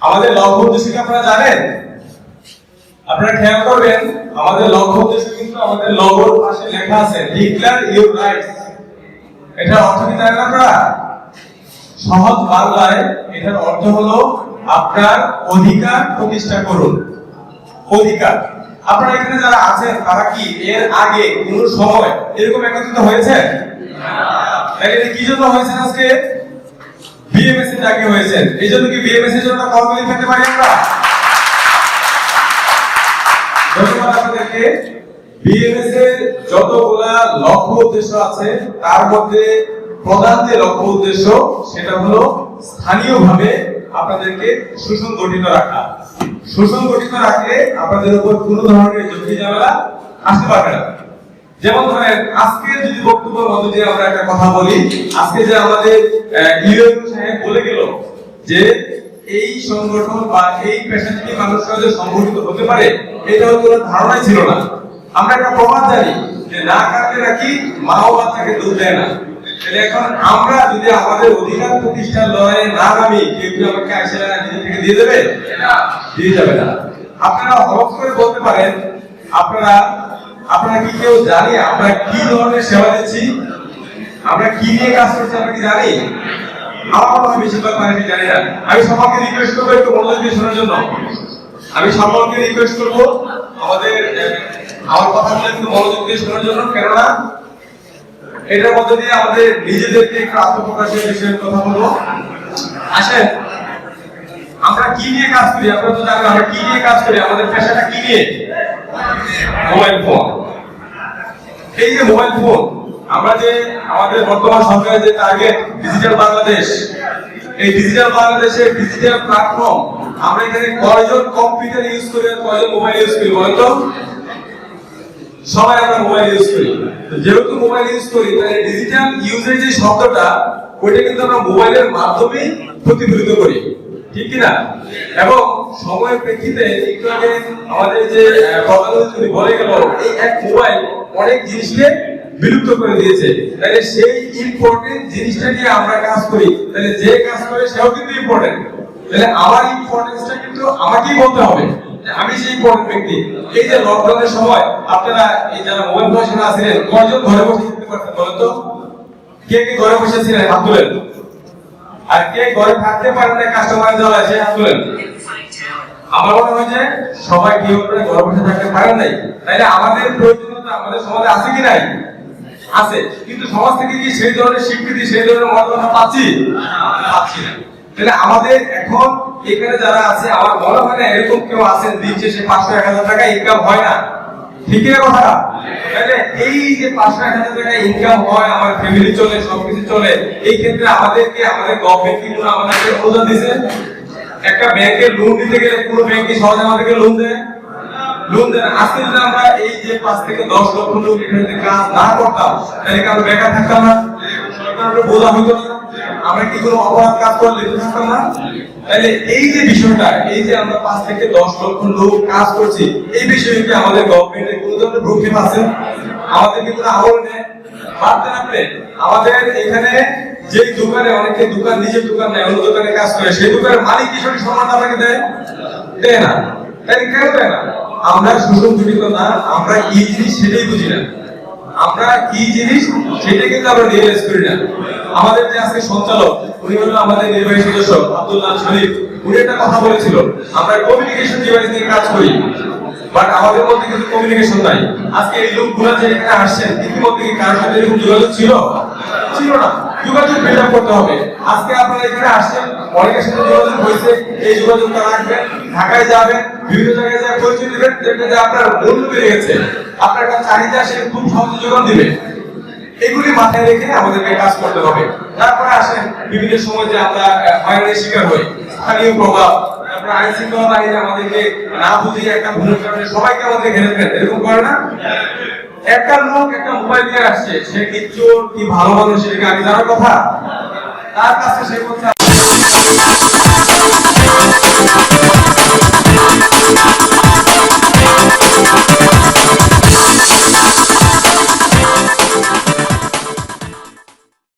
আমাদের লক্ষ্য উদ্দেশ্য আপনারা জানেন? আপনারা খেয়াল করবেন, আমাদের লক্ষ্য উদ্দেশ্য কিন্তু আমাদের পাশে লেখা আছে ডিক্লেয়ার ইউর রাইটস এটার অর্থ কি জানেন আপনারা? সহজ বাংলায় এটার অর্থ হলো আপনার অধিকার প্রতিষ্ঠা করুন। অধিকার। আপনারা এখানে যারা আছেন, তারা কি এর আগে কোন সময় এরকম একত্রিত হয়েছে তাহলে কি জন্য হয়েছে আজকে? বিএমএস এর ডাকে হয়েছে। এই জন্য কি বিএমএস এর জন্য কর্মী পেতে পারি আমরা? ধন্যবাদ আপনাদেরকে। বিএমএস এর যতগুলা লক্ষ্য উদ্দেশ্য আছে, তার মধ্যে প্রধান যে লক্ষ্য উদ্দেশ্য, সেটা হলো স্থানীয়ভাবে আপনাদেরকে সুসংগঠিত রাখা। সুসংগঠিত রাখলে আপনাদের উপর কোনো ধরনের ঝামেলা আসতে পারবে না। যেমন ধরেন, আজকে যদি বক্তব্যের মধ্যে আমরা একটা কথা বলি, আজকে যে আমাদের সাহেব বলে গেল যে এই সংগঠন বা এই পেশাজীবী মানুষরা যে সংগঠিত হতে পারে, এটা ওনার ধারণাই ছিল না। আমরা একটা প্রবাদ জানি যে না কাটলে নাকি মা ও বাচ্চাকে দুধ দেয় না। এখন আমরা যদি আমাদের অধিকার প্রতিষ্ঠার লড়াইয়ে না নামি কেউ কি আমাকে আসে নিজে থেকে দিয়ে দেবে? দিয়ে যাবে না। আপনারা হলফ করে বলতে পারেন আপনারা আপনারা কি কেউ জানি আমরা কি ধরনের সেবা দিচ্ছি? আমরা কি নিয়ে কাজ করছি আমরা কি জানি? আমার হয় বেশিরভাগ মানুষ জানি না। আমি সকলকে রিকোয়েস্ট করব একটু মনোযোগ দিয়ে শোনার জন্য। আমি সকলকে রিকোয়েস্ট করব আমাদের আমার কথাগুলো একটু মনোযোগ দিয়ে শোনার জন্য। কেননা এটার মধ্যে দিয়ে আমাদের নিজেদেরকে একটু আত্মপ্রকাশের বিষয়ে কথা বলব। আসেন, আমরা কি নিয়ে কাজ করি? আপনারা তো জানেন, আমরা কি নিয়ে কাজ করি? আমাদের পেশাটা কি নিয়ে? Mobile phone. এই যে মোবাইল ফোন, আমরা যে আমাদের বর্তমান সরকারের যে টার্গেট ডিজিটাল বাংলাদেশ, এই ডিজিটাল বাংলাদেশের ডিজিটাল প্ল্যাটফর্ম আমরা এখানে কয়জন কম্পিউটার ইউজ করি আর কয়জন মোবাইল ইউজ করি বলেন তো? সবাই আমরা মোবাইল ইউজ করি। যেহেতু মোবাইল ইউজ করি, তাহলে ডিজিটাল ইউজের যে শব্দটা, ওইটা কিন্তু আমরা মোবাইলের মাধ্যমে প্রতিফলিত করি। ঠিক কি না এবং সময়ের প্রেক্ষিতে একটু আগে আমাদের যে প্রধানমন্ত্রী বলে গেল, এই এক মোবাইল অনেক জিনিসকে বিলুপ্ত করে দিয়েছে। তাহলে সেই ইম্পর্টেন্ট জিনিসটা নিয়ে আমরা কাজ করি। তাহলে যে কাজ করে, সেও কিন্তু ইম্পর্টেন্ট তাহলে আমার ইম্পর্টেন্সটা কিন্তু আমাকেই বলতে হবে। ইম্পর্টেন্ট ব্যক্তি। এই যে লকডাউনের সময় আপনারা এই যারা মোবাইল ফোন আছিলেন কয়জন ঘরে বসে থাকতে পারতেন বলেন তো? কে কে ঘরে বসে ছিলেন হাত তুলেন। আর কে ঘরে থাকতে পারেন না কাস্টমার যাওয়া আছে হাত তুলেন। আমার মনে হয় যে সবাই করে ঘরে বসে থাকতে পারেন নাই? তাইলে আমাদের প্রয়োজনীয়তা আমাদের সমাজে আছে কি নাই? আছে। কিন্তু সমাজ থেকে কি সেই ধরনের স্বীকৃতি, সেই ধরনের মর্যাদা পাচ্ছি? পাচ্ছি না। তাহলে আমাদের এখন এখানে যারা আছে, আমার মনে হয় না এরকম কেউ আছেন, দিন শেষে পাঁচশো এক হাজার টাকা ইনকাম হয় না। ঠিক না কথা তাহলে এই যে পাঁচশো এক হাজার টাকা ইনকাম হয়, আমার ফ্যামিলি চলে, সবকিছু চলে, এই ক্ষেত্রে আমাদেরকে, আমাদের গভর্নমেন্ট কি কোনো আমাদেরকে অনুদান দিছে? একটা ব্যাংকের লোন দিতে গেলে কোনো ব্যাংক সহজে আমাদেরকে লোন দেয়? লোন দেন আজকে যদি আমরা এই যে পাঁচ থেকে দশ লক্ষ লোক এখানে কাজ না করতাম, তাহলে কি আমরা বেকার থাকতাম না? সরকারের উপর বোঝা হইতো না? আমরা কি কোনো অপরাধ কাজ করলে থাকতাম না? তাহলে এই যে বিষয়টা, এই যে আমরা পাঁচ থেকে দশ লক্ষ লোক কাজ করছি, এই বিষয়ে কি আমাদের গভর্নমেন্টের কোনো ধরনের ভ্রুক্ষেপ আছে? আমাদের কি কোনো বাদ দেন আপনি। আমাদের এখানে যে দোকানে, অনেকে দোকান, নিজের দোকান নেয়, অন্য দোকানে কাজ করে, সেই দোকানের মালিক কি সঠিক সম্মান আপনাকে দেয়? দেয় না। তাই কেন দেয় না? আমরা সুসংগঠিত না, আমরা কি জিনিস সেটাই বুঝি না। আমরা কি জিনিস সেটা কিন্তু আমরা রিয়েলাইজ করি না। আমাদের যে আজকে সঞ্চালক, উনি হলো আমাদের নির্বাহী সদস্য আব্দুল্লাহ শরীফ। উনি একটা কথা বলেছিল, আমরা কমিউনিকেশন ডিভাইস নিয়ে কাজ করি বাট আমাদের মধ্যে কিন্তু কমিউনিকেশন নাই। আজকে এই লোকগুলো যে এখানে আসছেন, ইতিমধ্যে কি কারোর সাথে এরকম যোগাযোগ ছিল? ছিল না। যোগাযোগ বিল্ড আপ করতে হবে। আজকে আপনারা এখানে আসছেন, অনেকের সাথে যোগাযোগ হয়েছে, এই যোগাযোগটা রাখবেন, ঢাকায় যাবেন, বিভিন্ন জায়গায় যা পরিচয় দিবেন, দেখবেন যে আপনার মূল্য বেড়ে গেছে। আপনার একটা চাহিদা, সে খুব সহজে যোগান দিবে। এগুলি মাথায় রেখে আমাদেরকে কাজ করতে হবে। তারপরে আসেন বিভিন্ন সময় যে আমরা হয়রানির শিকার হই। স্থানীয় প্রভাব শৃঙ্খলা বাহিনী আমাদেরকে না বুঝিয়ে একটা কারণে সবাইকে আমাদের ঘেরে ফেলে। এরকম করে না? একটা লোক একটা মোবাইল নিয়ে আসছে, সে কি চোর, কি ভালো মানুষ সেটাকে আগে জানার কথা? তার কাছে সে বলছে